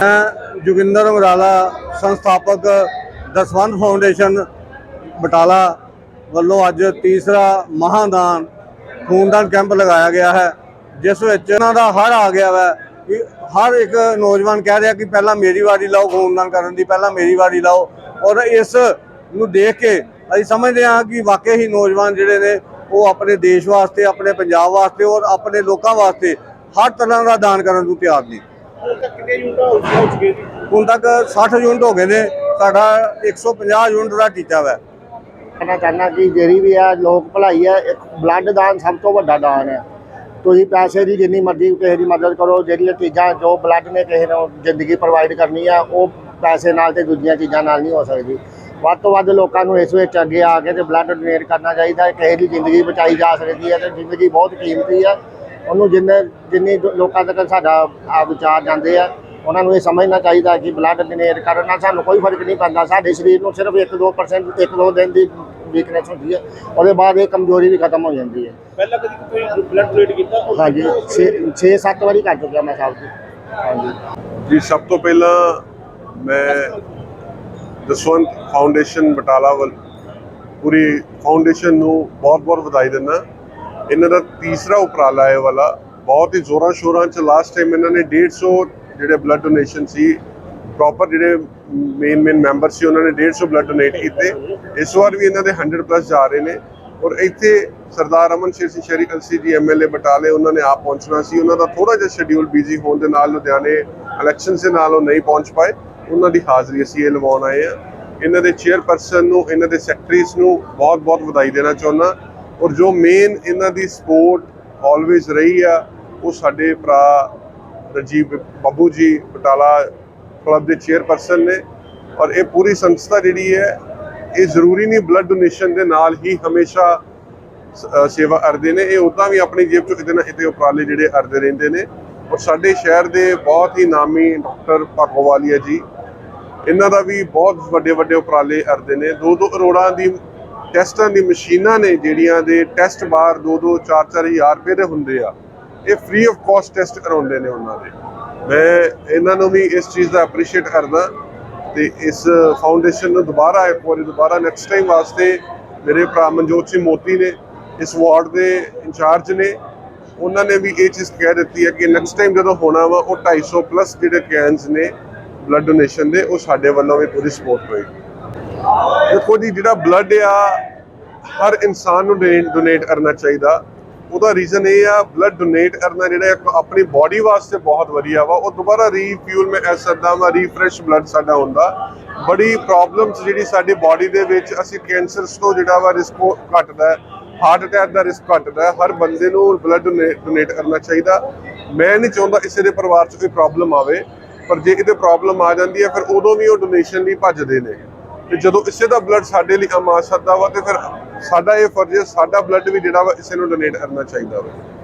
ਮੈਂ ਜੋਗਿੰਦਰ ਮਰਾਲਾ ਸੰਸਥਾਪਕ ਦਸਵੰਧ ਫਾਊਂਡੇਸ਼ਨ, ਬਟਾਲਾ ਵੱਲੋਂ ਅੱਜ ਤੀਸਰਾ ਮਹਾਦਾਨ ਖੂਨਦਾਨ ਕੈਂਪ ਲਗਾਇਆ ਗਿਆ ਹੈ, ਜਿਸ ਵਿੱਚ ਇਹਨਾਂ ਦਾ ਹਰ ਆ ਗਿਆ ਹੈ ਕਿ ਹਰ ਇੱਕ ਨੌਜਵਾਨ ਕਹਿ ਰਿਹਾ ਕਿ ਪਹਿਲਾਂ ਮੇਰੀ ਵਾਰੀ ਲਾਓ, ਖੂਨਦਾਨ ਕਰਨ ਦੀ ਪਹਿਲਾਂ ਮੇਰੀ ਵਾਰੀ ਲਾਓ ਔਰ ਇਸ ਨੂੰ ਦੇਖ ਕੇ ਅਸੀਂ ਸਮਝਦੇ ਹਾਂ ਕਿ ਵਾਕਈ ਹੀ ਨੌਜਵਾਨ ਜਿਹੜੇ ਨੇ ਉਹ ਆਪਣੇ ਦੇਸ਼ ਵਾਸਤੇ, ਆਪਣੇ ਪੰਜਾਬ ਵਾਸਤੇ ਔਰ ਆਪਣੇ ਲੋਕਾਂ ਵਾਸਤੇ ਹਰ ਤਰ੍ਹਾਂ ਦਾ ਦਾਨ ਕਰਨ ਨੂੰ ਤਿਆਰ ਨੇ। ਹੁਣ ਤੱਕ 60 ਯੂਨਿਟ ਹੋ ਗਏ ਨੇ ਸਾਡਾ 150 ਯੂਨਿਟ ਦਾ ਟੀਚਾ ਹੈ ਕਹਿਣਾ ਚਾਹੁੰਦਾ ਕਿ ਜਿਹੜੀ ਵੀ ਆ ਲੋਕ ਭਲਾਈ ਹੈ ਇੱਕ ਬਲੱਡ ਦਾਨ ਸਭ ਤੋਂ ਵੱਡਾ ਦਾਨ ਹੈ ਤੁਸੀਂ ਪੈਸੇ ਦੀ ਜਿੰਨੀ ਮਰਜ਼ੀ ਕਿਸੇ ਦੀ ਮਦਦ ਕਰੋ ਜਿਹੜੀਆਂ ਚੀਜ਼ਾਂ ਜੋ ਬਲੱਡ ਨੇ ਕਿਸੇ ਨੂੰ ਜ਼ਿੰਦਗੀ ਪ੍ਰੋਵਾਈਡ ਕਰਨੀ ਆ ਉਹ ਪੈਸੇ ਨਾਲ ਤੇ ਦੂਜੀਆਂ ਚੀਜ਼ਾਂ ਨਾਲ ਨਹੀਂ ਹੋ ਸਕਦੀ। ਵੱਧ ਤੋਂ ਵੱਧ ਲੋਕਾਂ ਨੂੰ ਇਸ ਵਿੱਚ ਅੱਗੇ ਆ ਕੇ ਤੇ ਬਲੱਡ ਡੋਨੇਟ ਕਰਨਾ ਚਾਹੀਦਾ ਹੈ ਕਿਸੇ ਦੀ ਜ਼ਿੰਦਗੀ ਬਚਾਈ ਜਾ ਸਕਦੀ ਹੈ ਤੇ ਜ਼ਿੰਦਗੀ ਬਹੁਤ ਕੀਮਤੀ ਹੈ ਉਹਨੂੰ ਜਿੰਨੇ ਜਿੰਨੀ ਲੋਕਾਂ ਤੱਕ ਸਾਡਾ ਆ ਵਿਚਾਰ ਜਾਂਦੇ ਆ ਉਹਨਾਂ ਨੂੰ ਇਹ ਸਮਝਣਾ ਚਾਹੀਦਾ ਕਿ ਬਲੱਡ ਡੋਨੇਟ ਕਰਨ ਨਾਲ ਸਾਨੂੰ ਕੋਈ ਫ਼ਰਕ ਨਹੀਂ ਪੈਂਦਾ। ਸਾਡੇ ਸਰੀਰ ਨੂੰ ਸਿਰਫ 1-2% 1-2 ਦਿਨ ਦੀ ਵੀਕਨੈਸ ਹੁੰਦੀ ਹੈ ਉਹਦੇ ਬਾਅਦ ਇਹ ਕਮਜ਼ੋਰੀ ਵੀ ਖਤਮ ਹੋ ਜਾਂਦੀ ਹੈ ਪਹਿਲਾਂ ਕਦੀ ਕੋਈ ਬਲੱਡ ਡੋਨੇਟ ਕੀਤਾ? ਹਾਂਜੀ 6-7 ਵਾਰੀ ਕਰ ਚੁੱਕਿਆ ਮੈਂ ਸਾਹਿਬ ਜੀ ਹਾਂਜੀ। ਜੀ ਸਭ ਤੋਂ ਪਹਿਲਾਂ ਮੈਂ ਦਸਵੰਤ ਫਾਊਂਡੇਸ਼ਨ ਬਟਾਲਾ ਵੱਲ ਪੂਰੀ ਫਾਊਂਡੇਸ਼ਨ ਨੂੰ ਬਹੁਤ-ਬਹੁਤ ਵਧਾਈ ਦਿੰਦਾ। ਇਹਨਾਂ ਦਾ ਤੀਸਰਾ ਉਪਰਾਲਾ ਹੈ ਇਹ ਵਾਲਾ, ਬਹੁਤ ਹੀ ਜ਼ੋਰਾਂ ਸ਼ੋਰਾਂ ਚ ਲਾਸਟ ਟਾਈਮ ਇਹਨਾਂ ਨੇ 150 ਜਿਹੜੇ ਬਲੱਡ ਡੋਨੇਸ਼ਨ ਸੀ ਪ੍ਰੋਪਰ ਜਿਹੜੇ ਮੇਨ ਮੇਨ ਮੈਂਬਰ ਸੀ, ਉਹਨਾਂ ਨੇ 150 ਬਲੱਡ ਡੋਨੇਟ ਕੀਤੇ। ਇਸ ਵਾਰ ਵੀ ਇਹਨਾਂ ਦੇ 100 ਪਲੱਸ ਜਾ ਰਹੇ ਨੇ। ਔਰ ਇੱਥੇ ਸਰਦਾਰ ਅਮਨ ਸ਼ੇਰ ਸਿੰਘ ਸ਼ੇਰੀ ਕਲਸੀ ਜੀ ਐਮਐਲਏ ਬਟਾਲੇ, ਉਹਨਾਂ ਨੇ ਆਪ ਪਹੁੰਚਣਾ ਸੀ। ਉਹਨਾਂ ਦਾ ਥੋੜਾ ਜਿਹਾ ਸ਼ਡਿਊਲ ਬਿਜ਼ੀ ਹੋਣ ਦੇ ਨਾਲ ਲੁਧਿਆਣੇ ਇਲੈਕਸ਼ਨ ਦੇ ਨਾਲ ਉਹ ਨਹੀਂ ਪਹੁੰਚ ਪਾਏ। ਉਹਨਾਂ ਦੀ ਹਾਜ਼ਰੀ ਅਸੀਂ ਇਹ ਲਵਾਉਣ ਆਏ ਆ ਇਹਨਾਂ ਦੇ ਚੇਅਰਪਰਸਨ ਨੂੰ, ਇਹਨਾਂ ਦੇ ਸੈਕਟਰੀਜ਼ ਨੂੰ ਬਹੁਤ-ਬਹੁਤ ਵਧਾਈ ਦੇਣਾ ਚਾਹੁੰਦਾ। ਔਰ ਜੋ ਮੇਨ ਇਹਨਾਂ ਦੀ ਸਪੋਰਟ ਆਲਵੇਜ਼ ਰਹੀ ਆ, ਉਹ ਸਾਡੇ ਭਰਾ ਰਜੀਵ ਬੱਬੂ ਜੀ ਬਟਾਲਾ ਕਲੱਬ ਦੇ ਚੇਅਰਪਰਸਨ ਨੇ ਔਰ ਇਹ ਪੂਰੀ ਸੰਸਥਾ ਜਿਹੜੀ ਹੈ, ਇਹ ਜ਼ਰੂਰੀ ਨਹੀਂ ਬਲੱਡ ਡੋਨੇਸ਼ਨ ਦੇ ਨਾਲ ਹੀ ਹਮੇਸ਼ਾ ਸ- ਸੇਵਾ ਕਰਦੇ ਨੇ, ਇਹ ਉਦਾਂ ਵੀ ਆਪਣੀ ਜੇਬ ਚੋਂ ਕਿਤੇ ਨਾ ਕਿਤੇ ਉਪਰਾਲੇ ਜਿਹੜੇ ਕਰਦੇ ਰਹਿੰਦੇ ਨੇ ਔਰ ਸਾਡੇ ਸ਼ਹਿਰ ਦੇ ਬਹੁਤ ਹੀ ਨਾਮੀ ਡਾਕਟਰ ਭਾਗੋਵਾਲੀਆ ਜੀ, ਇਹਨਾਂ ਦਾ ਵੀ ਬਹੁਤ ਵੱਡੇ ਵੱਡੇ ਉਪਰਾਲੇ ਕਰਦੇ ਨੇ 2-2 ਕਰੋੜਾਂ ਦੀ ਟੈਸਟਾਂ ਦੀ ਮਸ਼ੀਨਾਂ ਨੇ ਜਿਹੜੀਆਂ ਦੇ ਟੈਸਟ ਬਾਰ 2-2 4-4 ਹਜ਼ਾਰ ਰੁਪਏ ਦੇ ਹੁੰਦੇ ਆ, ਇਹ ਫ੍ਰੀ ਆਫ ਕਾਸਟ ਟੈਸਟ ਕਰਾਉਂਦੇ ਨੇ ਉਹਨਾਂ ਦੇ। ਮੈਂ ਇਹਨਾਂ ਨੂੰ ਵੀ ਇਸ ਚੀਜ਼ ਦਾ ਐਪਰੀਸ਼ੀਏਟ ਕਰਦਾ ਤੇ ਇਸ ਫਾਊਂਡੇਸ਼ਨ ਨੂੰ ਦੁਬਾਰਾ ਇੱਕ ਵਾਰੀ ਦੁਬਾਰਾ ਨੈਕਸਟ ਟਾਈਮ ਵਾਸਤੇ ਮੇਰੇ ਭਰਾ ਮਨਜੋਤ ਸਿੰਘ ਮੋਤੀ ਨੇ ਇਸ ਵਾਰਡ ਦੇ ਇੰਚਾਰਜ ਨੇ, ਉਹਨਾਂ ਨੇ ਵੀ ਇਹ ਚੀਜ਼ ਕਹਿ ਦਿੱਤੀ ਹੈ ਕਿ ਨੈਕਸਟ ਟਾਈਮ ਜਦੋਂ ਹੋਣਾ ਵਾ ਉਹ 250 ਪਲੱਸ ਜਿਹੜੇ ਕੈਨਸ ਨੇ ਬਲੱਡ ਡੋਨੇਸ਼ਨ ਦੇ, ਉਹ ਸਾਡੇ ਵੱਲੋਂ ਵੀ ਪੂਰੀ ਸਪੋਰਟ ਹੋਏਗੀ। ਦੇਖੋ ਜੀ, ਜਿਹੜਾ ਬਲੱਡ ਆ, ਹਰ ਇਨਸਾਨ ਨੂੰ ਡੋਨੇਟ ਕਰਨਾ ਚਾਹੀਦਾ। ਉਹਦਾ ਰੀਜ਼ਨ ਇਹ ਆ ਬਲੱਡ ਡੋਨੇਟ ਕਰਨਾ ਜਿਹੜਾ ਆਪਣੀ ਬਾਡੀ ਵਾਸਤੇ ਬਹੁਤ ਵਧੀਆ ਵਾ। ਉਹ ਦੁਬਾਰਾ ਰੀਫਿਊਲ ਮੈਂ ਐਸ ਸਕਦਾ ਵਾ ਰੀਫਰੈਸ਼ ਬਲੱਡ ਸਾਡਾ ਹੁੰਦਾ। ਬੜੀ ਪ੍ਰੋਬਲਮਸ ਜਿਹੜੀ ਸਾਡੀ ਬਾਡੀ ਦੇ ਵਿੱਚ ਅਸੀਂ ਕੈਂਸਰਸ ਤੋਂ ਜਿਹੜਾ ਵਾ ਰਿਸਕ ਘਟਦਾ ਹਾਰਟ ਅਟੈਕ ਦਾ ਰਿਸਕ ਘਟਦਾ ਹਰ ਬੰਦੇ ਨੂੰ ਬਲੱਡ ਡੋਨੇਟ ਕਰਨਾ ਚਾਹੀਦਾ। ਮੈਂ ਨਹੀਂ ਚਾਹੁੰਦਾ ਕਿਸੇ ਦੇ ਪਰਿਵਾਰ 'ਚ ਕੋਈ ਪ੍ਰੋਬਲਮ ਆਵੇ, ਪਰ ਜੇ ਕਿਤੇ ਪ੍ਰੋਬਲਮ ਆ ਜਾਂਦੀ ਹੈ, ਫਿਰ ਉਦੋਂ ਵੀ ਉਹ ਡੋਨੇਸ਼ਨ ਲਈ ਭੱਜਦੇ ਨੇ। ਤੇ ਜਦੋਂ ਇਸੇ ਦਾ ਬਲੱਡ ਸਾਡੇ ਲਈ ਆਮ ਸਕਦਾ ਵਾ ਤੇ ਫਿਰ ਸਾਡਾ ਇਹ ਫਰਜ਼ ਹੈ ਸਾਡਾ ਬਲੱਡ ਵੀ ਜਿਹੜਾ ਵਾ ਇਸੇ ਨੂੰ ਡੋਨੇਟ ਕਰਨਾ ਚਾਹੀਦਾ ਵਾ।